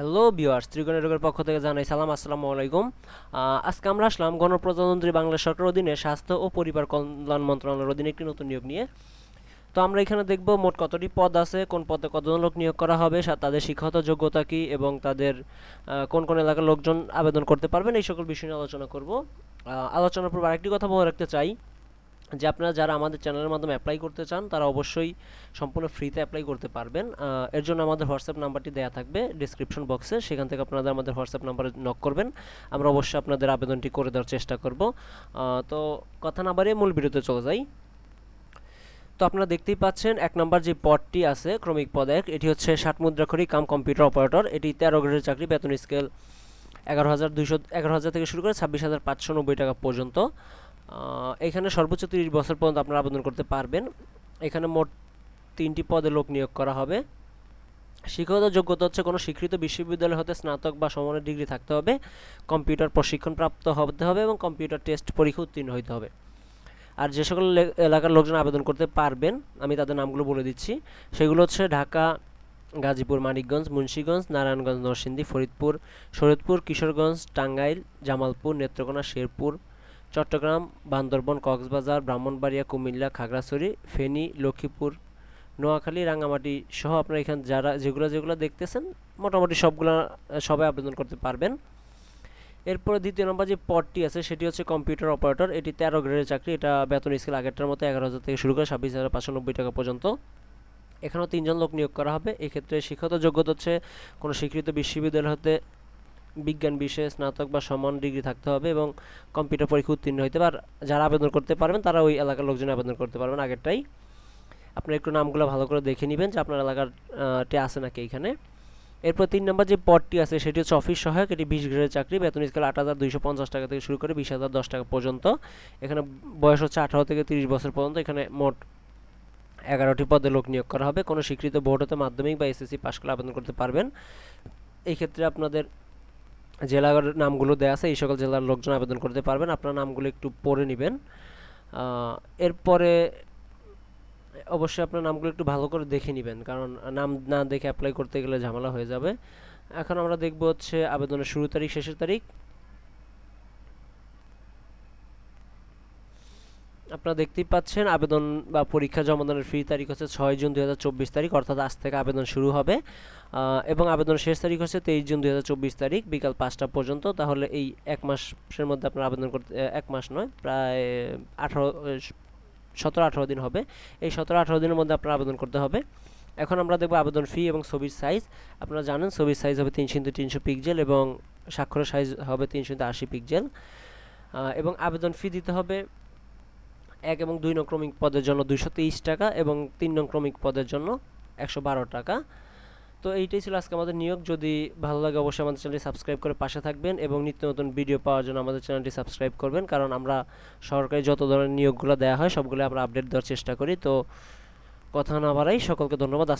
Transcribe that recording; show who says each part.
Speaker 1: Hello viewers ত্রিকোণের রোগের পক্ষ থেকে জানাই সালাম, আসসালামু আলাইকুম। আজকে আমরা আসলাম গণপ্রজাতন্ত্রী বাংলা সরকার অধীনে স্বাস্থ্য ও পরিবার কল্যাণ মন্ত্রণালয়ের অধীনে একটি নতুন নিয়োগ নিয়ে। তো আমরা এখানে দেখব মোট কতটি পদ আছে, কোন পদে কতজন লোক নিয়োগ করা হবে তাদের শিক্ষাগত যোগ্যতা কী এবং তাদের কোন কোন এলাকার লোকজন আবেদন করতে পারবেন, এই সকল বিষয় নিয়ে আলোচনা করব। আলোচনার পর আরেকটি কথা বলে রাখতে চাই। যে আপনারা যারা আমাদের চ্যানেলের মাধ্যমে অ্যাপ্লাই করতে চান, তারা অবশ্যই সম্পূর্ণ ফ্রিতে অ্যাপ্লাই করতে পারবেন। এর জন্য আমাদের হোয়াটসঅ্যাপ নাম্বারটি দেওয়া থাকবে ডিসক্রিপশন বক্সে সেখান থেকে আপনারা আমাদের হোয়াটসঅ্যাপ নাম্বারে নক করবেন। আমরা অবশ্যই আপনাদের আবেদনটি করে দেওয়ার চেষ্টা করব। তো কথা না বাড়িয়ে মূল ভিডিওতে চলে যাই। তো আপনারা দেখতেই পাচ্ছেন, এক নম্বর যে পদটি আছে, ক্রমিক পদ এক, এটি হচ্ছে ষাট মুদ্রাক্ষরী কাম কম্পিউটার অপারেটর। এটি তেরো গ্রেডের চাকরি, বেতন স্কেল এগারো হাজার দুইশো, এগারো হাজার থেকে শুরু করে ছাব্বিশ হাজার পাঁচশো নব্বই টাকা পর্যন্ত। এখানে সর্বোচ্চ তিরিশ বছর পর্যন্ত আপনারা আবেদন করতে পারবেন। এখানে মোট তিনটি পদে লোক নিয়োগ করা হবে। শিক্ষাগত যোগ্যতা হচ্ছে কোনো স্বীকৃত বিশ্ববিদ্যালয় হতে স্নাতক বা সমানের ডিগ্রি থাকতে হবে। কম্পিউটার প্রশিক্ষণ প্রাপ্ত হতে হবে এবং কম্পিউটার টেস্ট পরীক্ষা উত্তীর্ণ হইতে হবে। আর যে সকল এলাকার লোকজন আবেদন করতে পারবেন, আমি তাদের নামগুলো বলে দিচ্ছি। সেগুলো হচ্ছে ঢাকা, গাজীপুর, মানিকগঞ্জ, মুন্সীগঞ্জ, নারায়ণগঞ্জ, নরসিংদী, ফরিদপুর শরীয়তপুর কিশোরগঞ্জ, টাঙ্গাইল, জামালপুর, নেত্রকোনা, শেরপুর চট্টগ্রাম, বান্দরবন, কক্সবাজার, ব্রাহ্মণবাড়িয়া, কুমিল্লা, খাগড়াছড়ি, ফেনী, লক্ষ্মীপুর, নোয়াখালী রাঙামাটি সহ আপনারা এখানে যারা যেগুলো যেগুলো দেখতেছেন, মোটামুটি সবগুলো সবাই আবেদন করতে পারবেন। এরপরে দ্বিতীয় নম্বর যে পদটি আছে, সেটি হচ্ছে কম্পিউটার অপারেটর। এটি তেরো গ্রেডের চাকরি, এটা বেতন স্কেল আগেরটার মতো এগারো হাজার থেকে শুরু করে ছাব্বিশ হাজার পাঁচশো নব্বই টাকা পর্যন্ত। এখানেও তিনজন লোক নিয়োগ করা হবে। এক্ষেত্রে শিক্ষাগত যোগ্যতা হচ্ছে কোনো স্বীকৃত বিশ্ববিদ্যালয় হতে বিজ্ঞান বিষয়ে স্নাতক বা সমান ডিগ্রি থাকতে হবে এবং কম্পিউটার পরীক্ষা উত্তীর্ণ হইতে পার যারা আবেদন করতে পারবেন তারা ওই এলাকার লোকজন আবেদন করতে পারবেন আগেরটাই। আপনারা একটু নামগুলো ভালো করে দেখে নেবেন যে আপনার এলাকার আহ, আছে নাকি এখানে এরপর তিন নম্বর যে পদটি আছে সেটি হচ্ছে অফিস সহায়ক এটি বিশ গ্রেডের চাকরি বেতন স্কেল আট হাজার দুইশো পঞ্চাশ টাকা থেকে শুরু করে বিশ হাজার দশ টাকা পর্যন্ত। এখানে বয়স হচ্ছে আঠারো থেকে তিরিশ বছর পর্যন্ত এখানে মোট এগারোটি পদে লোক নিয়োগ করা হবে। কোনো স্বীকৃত বোর্ড হতে মাধ্যমিক বা এসএসসি পাশ করে আবেদন করতে পারবেন। এই ক্ষেত্রে আপনাদের জেলার নামগুলো দেওয়া আছে, এই সকল জেলার লোকজন আবেদন করতে পারবেন। আপনার নামগুলো একটু পড়ে নেবেন। এরপরে অবশ্যই আপনার নামগুলো একটু ভালো করে দেখে নেবেন, কারণ নাম না দেখে অ্যাপ্লাই করতে গেলে ঝামেলা হয়ে যাবে। এখন আমরা দেখব হচ্ছে আবেদনের শুরু তারিখ, শেষের তারিখ। আপনারা দেখতেই পাচ্ছেন, আবেদন বা পরীক্ষা জমা জমাদানের ফি তারিখ হচ্ছে ছয় জুন দু হাজার চব্বিশ তারিখ, অর্থাৎ আজ থেকে আবেদন শুরু হবে। এবং আবেদনের শেষ তারিখ হচ্ছে তেইশ জুন দু হাজার চব্বিশ তারিখ, বিকাল পাঁচটা পর্যন্ত। তাহলে এই এক মাসের মধ্যে আপনার আবেদন করতে এক মাস নয়, প্রায় আঠারো সতেরো, আঠারো দিন হবে। এই সতেরো, আঠারো দিনের মধ্যে আপনার আবেদন করতে হবে। এখন আমরা দেখব আবেদন ফি এবং ছবির সাইজ। আপনারা জানেন ছবির সাইজ হবে তিনশো ইন্টু তিনশো পিকজেল এবং স্বাক্ষরের সাইজ হবে তিনশো ইন্টু আশি পিকজেল এবং আবেদন ফি দিতে হবে এক এবং দুই নং ক্রমিক পদের জন্য দুইশো তেইশ টাকা এবং তিন নং ক্রমিক পদের জন্য একশো বারো টাকা। তো এইটাই ছিল আজকে আমাদের নিয়োগ। যদি ভালো লাগে অবশ্যই আমাদের চ্যানেলটি সাবস্ক্রাইব করে পাশে থাকবেন এবং নিত্য নতুন ভিডিও পাওয়ার জন্য আমাদের চ্যানেলটি সাবস্ক্রাইব করবেন, কারণ আমরা সরকারি যত ধরনের নিয়োগগুলো দেওয়া হয় সবগুলো আমরা আপডেট দেওয়ার চেষ্টা করি। তো কথা না বাড়াই, সকলকে ধন্যবাদ।